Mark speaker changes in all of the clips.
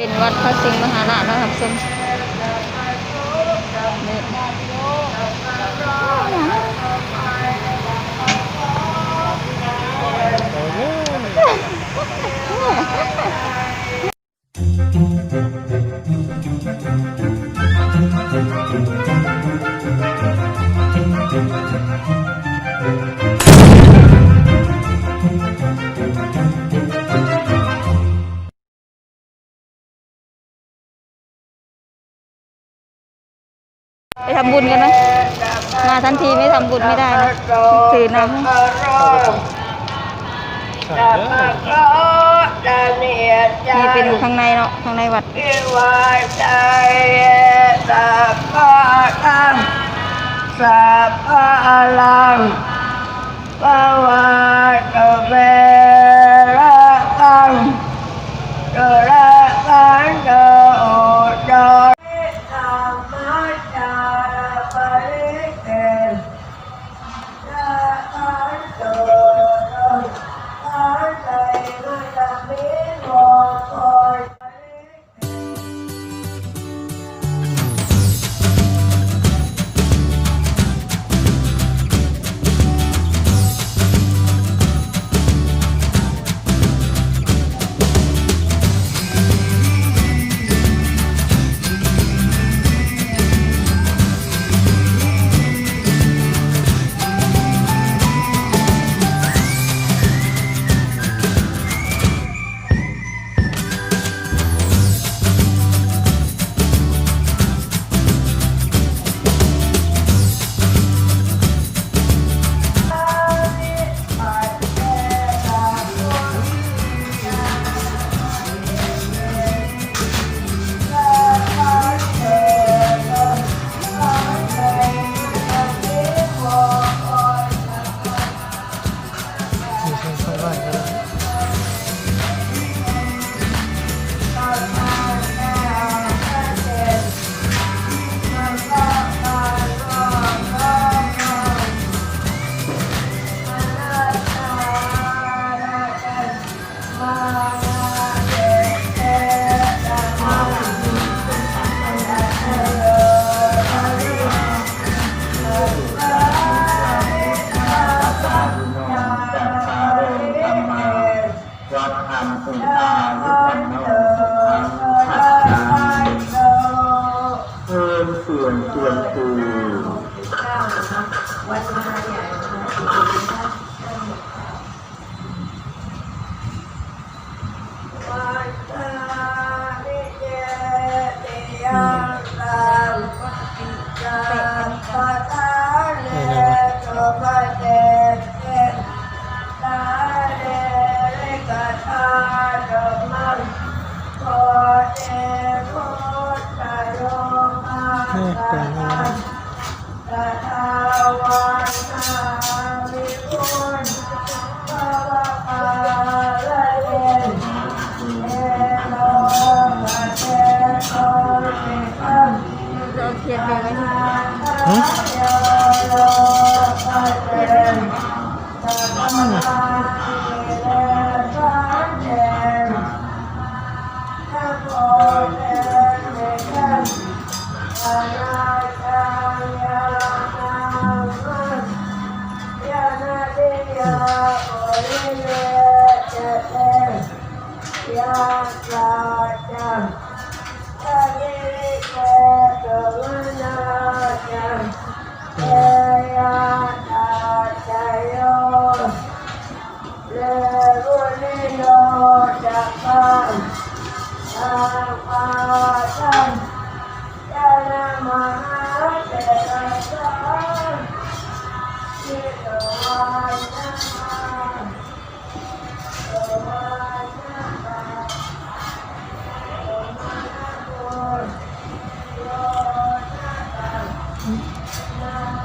Speaker 1: เป็นวัดพระสิงห์มหาราชนะครับชมนี่ ไปทำบุญกันไหมมาทันทีไม่ทำบุญไม่ได้นะถือน้ำนี่เป็นอยู่ข้างในเนาะข้างในวัด
Speaker 2: สัพพะลังปวะตเว
Speaker 3: สื่อมเสื่อมตู
Speaker 2: วันิเจติยังตังสัพพะทาเนตุปะเตเตตาเด เยนเอโลกะเทโอติคัม
Speaker 1: จะเอาเทียนไปไว้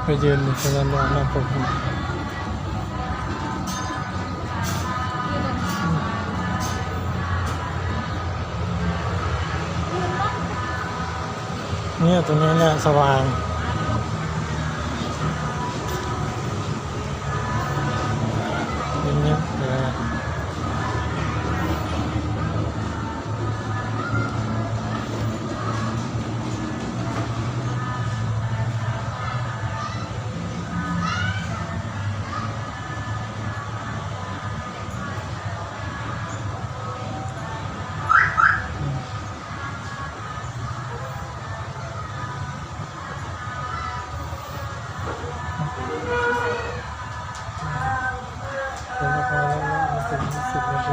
Speaker 2: ไปยืนอยู่ตรงนั้นรอหน้าผมเนี่ยตรงนี้แหละสว่าง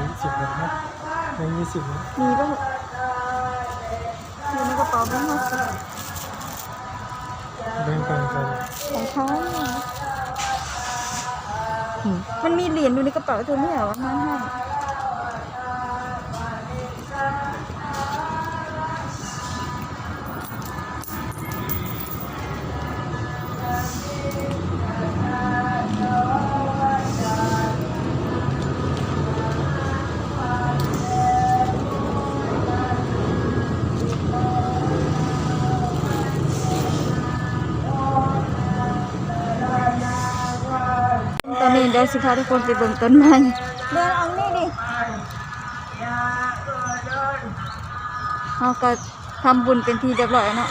Speaker 2: งค์สิบนะ
Speaker 4: ครับแบงค์ยี่สิบนะมีป่ะอยู่ในกระเป๋าแบ่
Speaker 1: ห้าสิ
Speaker 4: บแงปันกัน
Speaker 1: ของเขามันมีเหรียญอยู่ในกระเป๋าเธอไม่เหรอมาให้ ยวสิพาทุกคนไปเบิ่งต้นไม้เดินเอานี่ดิเขาก็ทำบุญเป็นที่เรียบร้อยเนาะ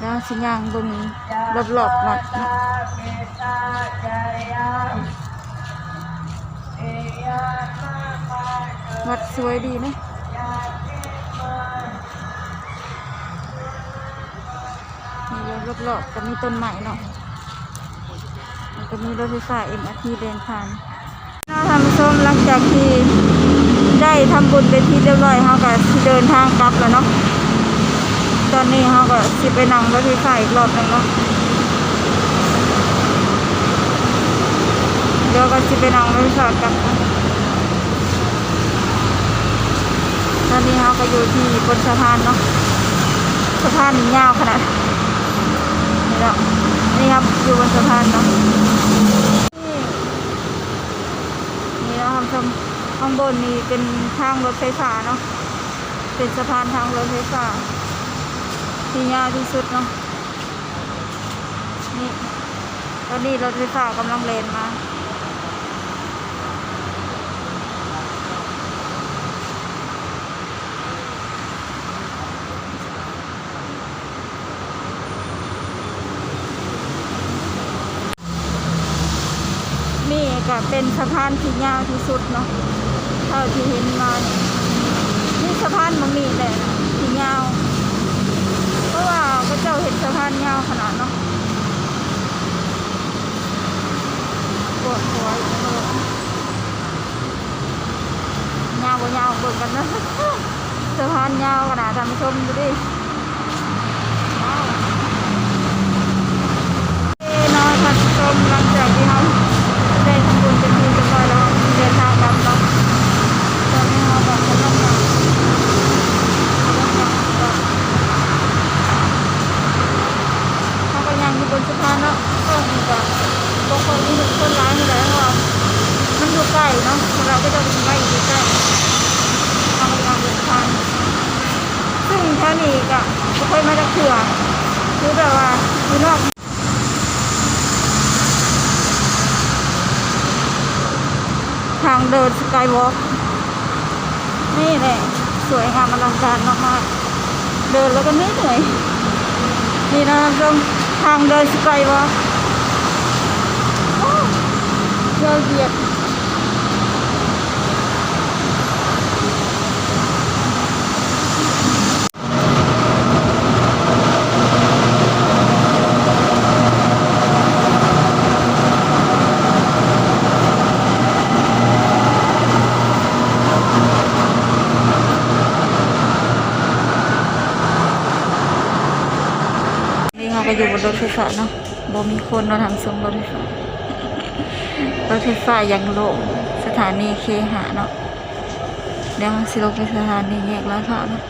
Speaker 1: แล้วสิย่างเบิ่งรอบๆวัดเนาะวัดสวยดีนะนี่เดี๋ยวรอบๆก็มีต้นไม้เนาะ ก็มีรถไฟฟ้าเอ็มอาทีเดินผ่านน่าทำส้มหลังจากที่ได้ทำบุญเป็นที่เรียบร้อยเขาก็เดินทางกลับแล้วเนาะตอนนี้เขาก็สิไปนั่งรถไฟฟ้าอีกรอบหนึงเนาะเดี๋ยวก็สิไปนั่งรถไฟฟ้ากลับตอนนี้เขาก็อยู่ที่บนสะพานเนาะสะพานยาวขนาดนี่แล้ว นี่ครับอยู่บนสะพานเนาะนี่นะครับชมข้างบนนี่เป็นทางรถไฟฟ้าเนาะเป็นสะพานทางรถไฟฟ้าที่ยาวที่สุดเนาะนี่ตอนนี้รถไฟฟ้ากำลังเลนมา นี่ก็เป็นสะพานที่ยาวที่สุดเนาะเท่าที่เห็นมาเนี่ยนี่สะพานมันมีแหละที่ยาว เพราะว่าก็เจ้าเห็นสะพานยาวขนาดเนาะปวดหัวอยู่เลยยาวบ่ยาวเบิ่งกันนะสะพานยาวขนาดท่านผู้ชมดูดิว้าวเอ้น้อยท่านผู้ชมหลังจากที่เราได้ทำบุญเป็นที่เรียบร้อยแล้วเดินทางกลับเนาะตอนนี้เราแบบกำลังจะ เขาก็ยังอยู่บนสะพานเนาะก็มีแบบบางคนมีหนึ่งคนร้ายนี่แหละเพราะว่ามันอยู่ใกล้เนาะเราก็จะไปไว้อยู่ใกล้ทางไปทางบนสะพานซึ่งแถว นี้ก็ไม่ค่อยมาจะเถื่อคือแบบว่าคือนอกทางเดินสกายวอล์กนี่แหละสวยงามอลังการมากๆ เดินแล้วก็เหนื่อย นี่นะตรงทางเดินสกายวอล์กยาวเยียดนี่เขาก็อยู่บนรถไฟฟ้าเนาะบ่มีคนเราทำซุ้มรถไฟฟ้ารถไฟฟ้ายังโล่งสถานีเคหะเนาะเดี๋ยวเราสิลงไปสถานีแยกลาดพร้าเนาะ